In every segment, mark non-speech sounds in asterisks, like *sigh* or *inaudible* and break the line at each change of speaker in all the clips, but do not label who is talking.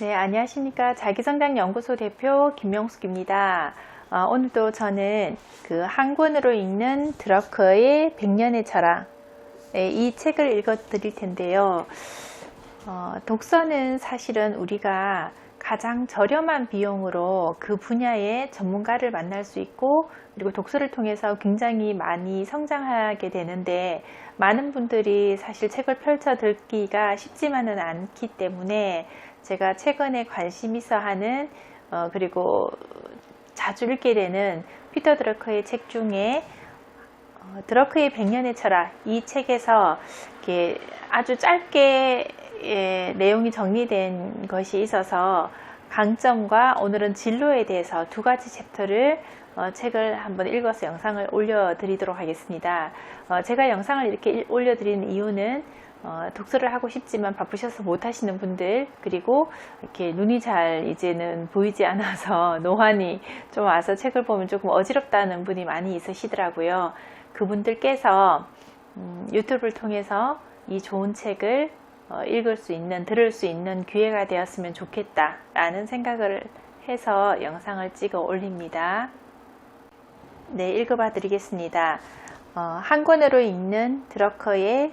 네, 안녕하십니까. 자기성장연구소 대표 김명숙입니다. 어, 오늘도 저는 그 한 권으로 있는 드러커의 100년의 철학, 네, 이 책을 읽어 드릴 텐데요. 어, 독서는 사실은 우리가 가장 저렴한 비용으로 그 분야의 전문가를 만날 수 있고 그리고 독서를 통해서 굉장히 많이 성장하게 되는데 많은 분들이 사실 책을 펼쳐 듣기가 쉽지만은 않기 때문에 제가 최근에 관심 있어 하는 어, 그리고 자주 읽게 되는 피터 드러커의 책 중에 어, 드러크의 100년의 철학 이 책에서 이렇게 아주 짧게 예, 내용이 정리된 것이 있어서 강점과 오늘은 진로에 대해서 두 가지 챕터를 어, 책을 한번 읽어서 영상을 올려드리도록 하겠습니다. 어, 제가 영상을 이렇게 일- 올려드리는 이유는 어, 독서를 하고 싶지만 바쁘셔서 못 하시는 분들 그리고 이렇게 눈이 잘 이제는 보이지 않아서 *laughs* 노환이 좀 와서 책을 보면 조금 어지럽다는 분이 많이 있으시더라고요. 그분들께서 음, 유튜브를 통해서 이 좋은 책을 어, 읽을 수 있는, 들을 수 있는 기회가 되었으면 좋겠다라는 생각을 해서 영상을 찍어 올립니다. 네, 읽어봐 드리겠습니다. 어, 한 권으로 읽는 드러커의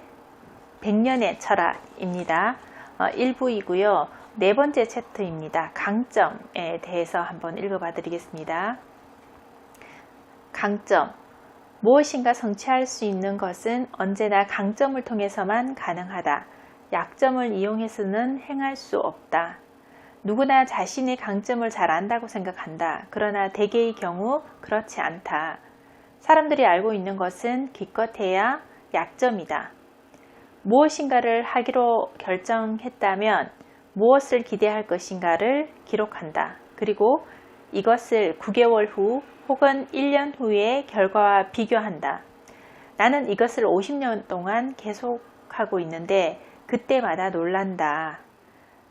100년의 철학입니다. 어, 1부이고요. 네 번째 챕터입니다. 강점에 대해서 한번 읽어봐 드리겠습니다. 강점. 무엇인가 성취할 수 있는 것은 언제나 강점을 통해서만 가능하다. 약점을 이용해서는 행할 수 없다. 누구나 자신의 강점을 잘 안다고 생각한다. 그러나 대개의 경우 그렇지 않다. 사람들이 알고 있는 것은 기껏해야 약점이다. 무엇인가를 하기로 결정했다면 무엇을 기대할 것인가를 기록한다. 그리고 이것을 9개월 후 혹은 1년 후의 결과와 비교한다. 나는 이것을 50년 동안 계속하고 있는데 그때마다 놀란다.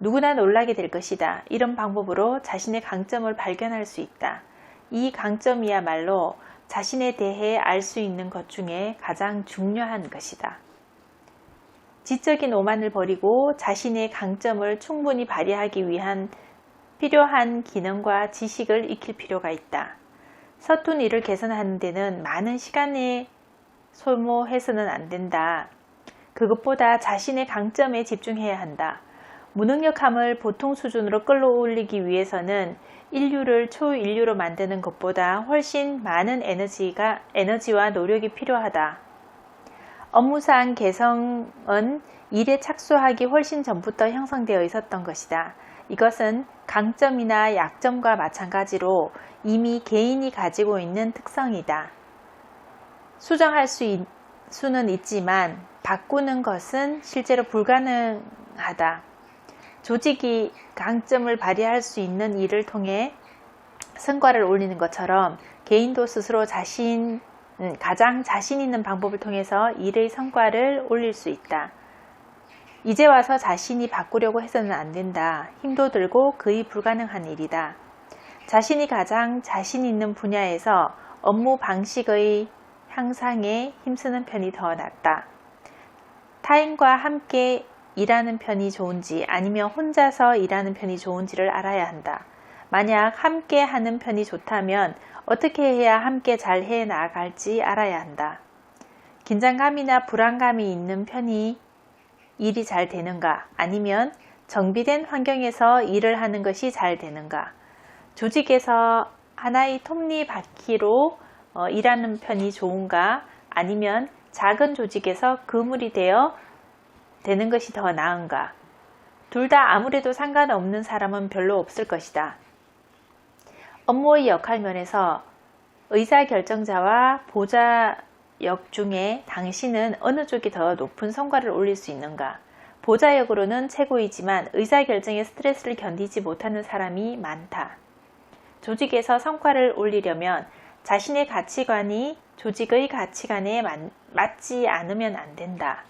누구나 놀라게 될 것이다. 이런 방법으로 자신의 강점을 발견할 수 있다. 이 강점이야말로 자신에 대해 알 수 있는 것 중에 가장 중요한 것이다. 지적인 오만을 버리고 자신의 강점을 충분히 발휘하기 위한 필요한 기능과 지식을 익힐 필요가 있다. 서툰 일을 개선하는 데는 많은 시간을 소모해서는 안 된다. 그것보다 자신의 강점에 집중해야 한다. 무능력함을 보통 수준으로 끌어올리기 위해서는 인류를 초인류로 만드는 것보다 훨씬 많은 에너지가, 에너지와 노력이 필요하다. 업무상 개성은 일에 착수하기 훨씬 전부터 형성되어 있었던 것이다. 이것은 강점이나 약점과 마찬가지로 이미 개인이 가지고 있는 특성이다. 수정할 수 있, 수는 있지만 바꾸는 것은 실제로 불가능하다. 조직이 강점을 발휘할 수 있는 일을 통해 성과를 올리는 것처럼 개인도 스스로 자신, 음, 가장 자신 있는 방법을 통해서 일의 성과를 올릴 수 있다. 이제 와서 자신이 바꾸려고 해서는 안 된다. 힘도 들고 거의 불가능한 일이다. 자신이 가장 자신 있는 분야에서 업무 방식의 향상에 힘쓰는 편이 더 낫다. 타인과 함께 일하는 편이 좋은지 아니면 혼자서 일하는 편이 좋은지를 알아야 한다. 만약 함께 하는 편이 좋다면 어떻게 해야 함께 잘 해 나갈지 알아야 한다. 긴장감이나 불안감이 있는 편이 일이 잘 되는가 아니면 정비된 환경에서 일을 하는 것이 잘 되는가 조직에서 하나의 톱니바퀴로 어, 일하는 편이 좋은가 아니면 작은 조직에서 그물이 되어 되는 것이 더 나은가 둘 다 아무래도 상관없는 사람은 별로 없을 것이다. 업무의 역할 면에서 의사결정자와 보좌역 중에 당신은 어느 쪽이 더 높은 성과를 올릴 수 있는가? 보좌역으로는 최고이지만 의사결정에 스트레스를 견디지 못하는 사람이 많다. 조직에서 성과를 올리려면 자신의 가치관이 조직의 가치관에 맞- 맞지 않으면 안 된다.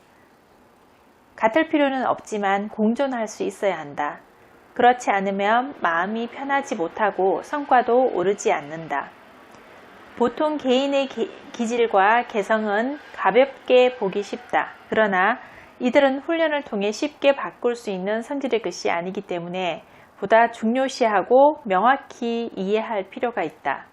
같을 필요는 없지만 공존할 수 있어야 한다. 그렇지 않으면 마음이 편하지 못하고 성과도 오르지 않는다. 보통 개인의 기, 기질과 개성은 가볍게 보기 쉽다. 그러나 이들은 훈련을 통해 쉽게 바꿀 수 있는 성질의 것이 아니기 때문에 보다 중요시하고 명확히 이해할 필요가 있다.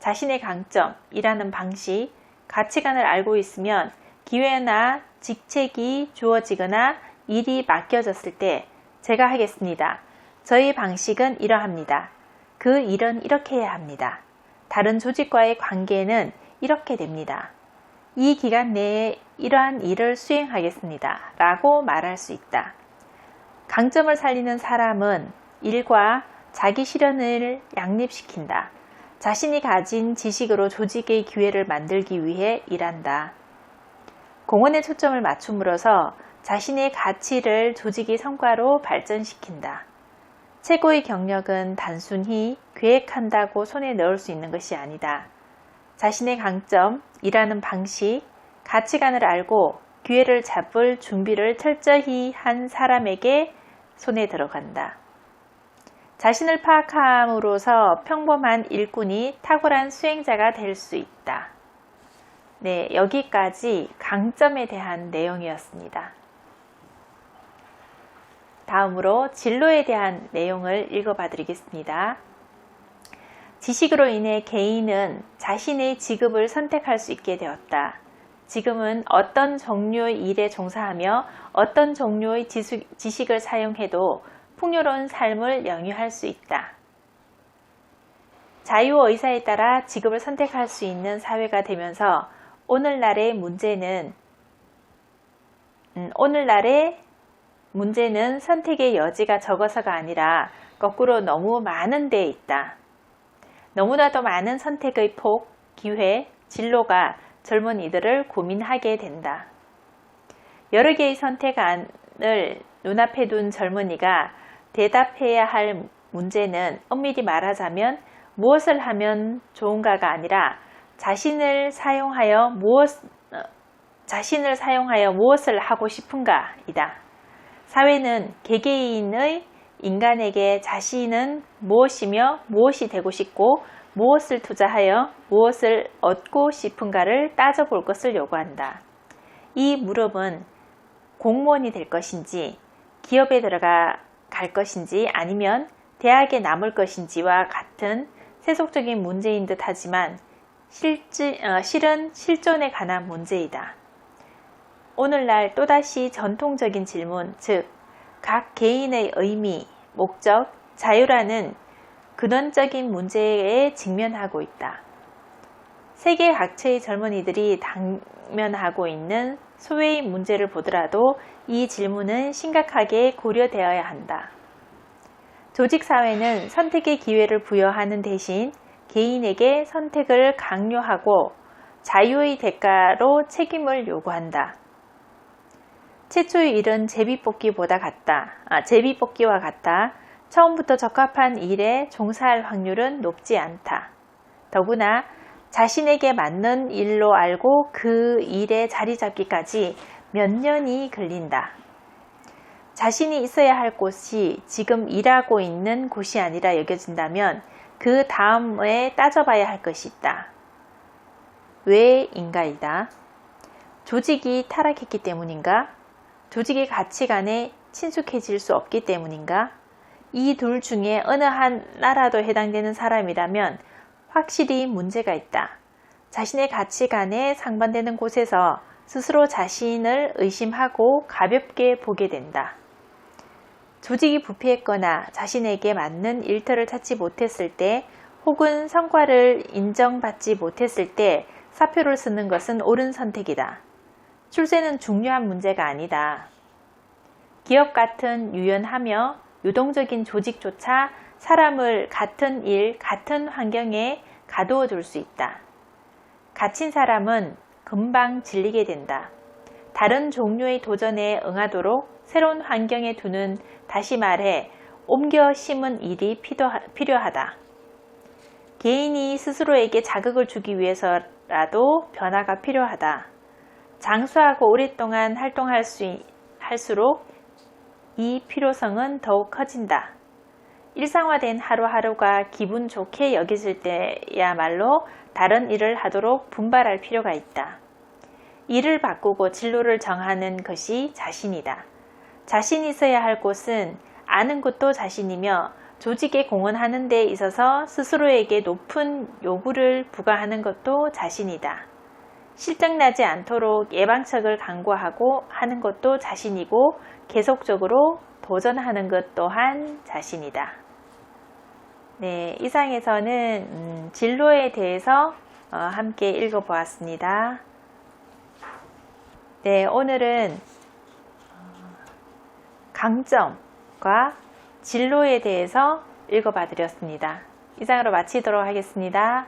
자신의 강점, 일하는 방식, 가치관을 알고 있으면 기회나 직책이 주어지거나 일이 맡겨졌을 때 제가 하겠습니다. 저희 방식은 이러합니다. 그 일은 이렇게 해야 합니다. 다른 조직과의 관계는 이렇게 됩니다. 이 기간 내에 이러한 일을 수행하겠습니다. 라고 말할 수 있다. 강점을 살리는 사람은 일과 자기 실현을 양립시킨다. 자신이 가진 지식으로 조직의 기회를 만들기 위해 일한다. 공헌에 초점을 맞춤으로써 자신의 가치를 조직의 성과로 발전시킨다. 최고의 경력은 단순히 계획한다고 손에 넣을 수 있는 것이 아니다. 자신의 강점, 일하는 방식, 가치관을 알고 기회를 잡을 준비를 철저히 한 사람에게 손에 들어간다. 자신을 파악함으로써 평범한 일꾼이 탁월한 수행자가 될 수 있다. 네, 여기까지 강점에 대한 내용이었습니다. 다음으로 진로에 대한 내용을 읽어봐 드리겠습니다. 지식으로 인해 개인은 자신의 직업을 선택할 수 있게 되었다. 지금은 어떤 종류의 일에 종사하며 어떤 종류의 지식을 사용해도 풍요로운 삶을 영위할 수 있다. 자유의사에 따라 직업을 선택할 수 있는 사회가 되면서 오늘날의 문제는 음, 오늘날의 문제는 선택의 여지가 적어서가 아니라 거꾸로 너무 많은 데에 있다. 너무나도 많은 선택의 폭, 기회, 진로가 젊은 이들을 고민하게 된다. 여러 개의 선택안을 눈앞에 둔 젊은이가 대답해야 할 문제는 엄밀히 말하자면 무엇을 하면 좋은가가 아니라 자신을 사용하여 무엇 어, 자신을 사용하여 무엇을 하고 싶은가이다. 사회는 개개인의 인간에게 자신은 무엇이며 무엇이 되고 싶고 무엇을 투자하여 무엇을 얻고 싶은가를 따져볼 것을 요구한다. 이 무릎은 공무원이 될 것인지 기업에 들어가 갈 것인지 아니면 대학에 남을 것인지와 같은 세속적인 문제인 듯 하지만 실지, 어, 실은 실존에 관한 문제이다. 오늘날 또다시 전통적인 질문, 즉, 각 개인의 의미, 목적, 자유라는 근원적인 문제에 직면하고 있다. 세계 각처의 젊은이들이 당면하고 있는 소외의 문제를 보더라도 이 질문은 심각하게 고려되어야 한다. 조직사회는 선택의 기회를 부여하는 대신 개인에게 선택을 강요하고 자유의 대가로 책임을 요구한다. 최초의 일은 제비뽑기보다 같다. 아, 제비뽑기와 같다. 처음부터 적합한 일에 종사할 확률은 높지 않다. 더구나 자신에게 맞는 일로 알고 그 일에 자리 잡기까지 몇 년이 걸린다. 자신이 있어야 할 곳이 지금 일하고 있는 곳이 아니라 여겨진다면 그 다음에 따져봐야 할 것이 있다. 왜인가이다. 조직이 타락했기 때문인가? 조직의 가치관에 친숙해질 수 없기 때문인가? 이 둘 중에 어느 하나라도 해당되는 사람이라면 확실히 문제가 있다. 자신의 가치관에 상반되는 곳에서 스스로 자신을 의심하고 가볍게 보게 된다. 조직이 부패했거나 자신에게 맞는 일터를 찾지 못했을 때 혹은 성과를 인정받지 못했을 때 사표를 쓰는 것은 옳은 선택이다. 출세는 중요한 문제가 아니다. 기업 같은 유연하며 유동적인 조직조차 사람을 같은 일, 같은 환경에 가두어 둘 수 있다. 갇힌 사람은 금방 질리게 된다. 다른 종류의 도전에 응하도록 새로운 환경에 두는 다시 말해 옮겨 심은 일이 필요하다. 개인이 스스로에게 자극을 주기 위해서라도 변화가 필요하다. 장수하고 오랫동안 활동할 수 할수록 이 필요성은 더욱 커진다. 일상화된 하루하루가 기분 좋게 여겨질 때야말로 다른 일을 하도록 분발할 필요가 있다. 일을 바꾸고 진로를 정하는 것이 자신이다. 자신 있어야 할 곳은 아는 것도 자신이며 조직에 공헌하는 데 있어서 스스로에게 높은 요구를 부과하는 것도 자신이다. 실증나지 않도록 예방책을 강구하고 하는 것도 자신이고 계속적으로 도전하는 것 또한 자신이다. 네, 이상에서는 음, 진로에 대해서 어, 함께 읽어보았습니다. 네, 오늘은 어, 강점과 진로에 대해서 읽어봐 드렸습니다. 이상으로 마치도록 하겠습니다.